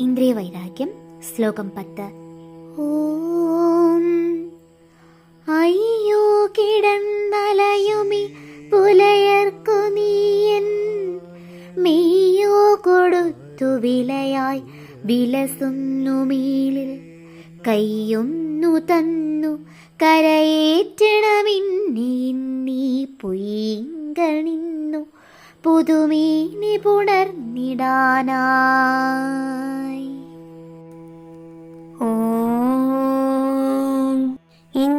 ഇന്ദ്രിയ വൈരാഗ്യം ശ്ലോകം പത്ത്. ഓം. അയ്യോ കിടന്നലയുമി പുലയർക്കു നീയൻ. മെയ്യോ കൊടുത്തു വിലയായി വിലസുന്നു മീലിൽ. കയ്യൊന്നു തന്നു കരയേറ്റണമെന്നീ നീ പൊയ്കണിന്നു പുതുമീനി പുണർന്നിടാനായി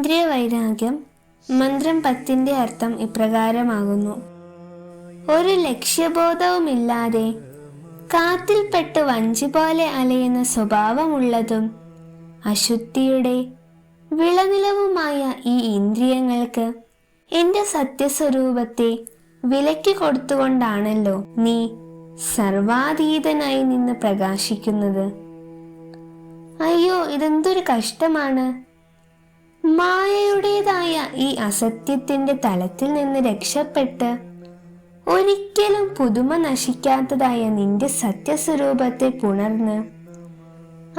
ഇന്ദ്രിയ വൈരാഗ്യം മന്ത്രം പത്തിന്റെ അർത്ഥം ഇപ്രകാരമാകുന്നു. ഒരു ലക്ഷ്യബോധവുമില്ലാതെ കാത്തിൽപ്പെട്ട് വഞ്ചി പോലെ അലയുന്ന സ്വഭാവമുള്ളതും അശുദ്ധിയുടെ വിളനിലവുമായ ഈ ഇന്ദ്രിയങ്ങൾക്ക് എന്റെ സത്യസ്വരൂപത്തെ വിലക്ക് കൊടുത്തുകൊണ്ടാണല്ലോ നീ സർവാതീതനായി നിന്ന് പ്രകാശിക്കുന്നത്. അയ്യോ ഇതെന്തൊരു കഷ്ടമാണ്. മായയുടേതായ ഈ അസത്യത്തിന്റെ തലത്തിൽ നിന്ന് രക്ഷപ്പെട്ട് ഒരിക്കലും പുതുമ നശിക്കാത്തതായ നിന്റെ സത്യസ്വരൂപത്തെ പുണർന്ന്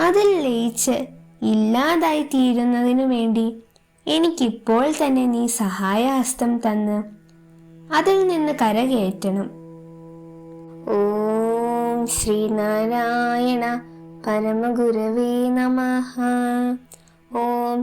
അതിൽ ലയിച്ച് ഇല്ലാതായി തീരുന്നതിനു വേണ്ടി എനിക്കിപ്പോൾ തന്നെ നീ സഹായഹസ്തം തന്ന് അതിൽ നിന്ന് കരകയറ്റണം. ഓം ശ്രീനാരായണ പരമഗുരവേ നമഃ.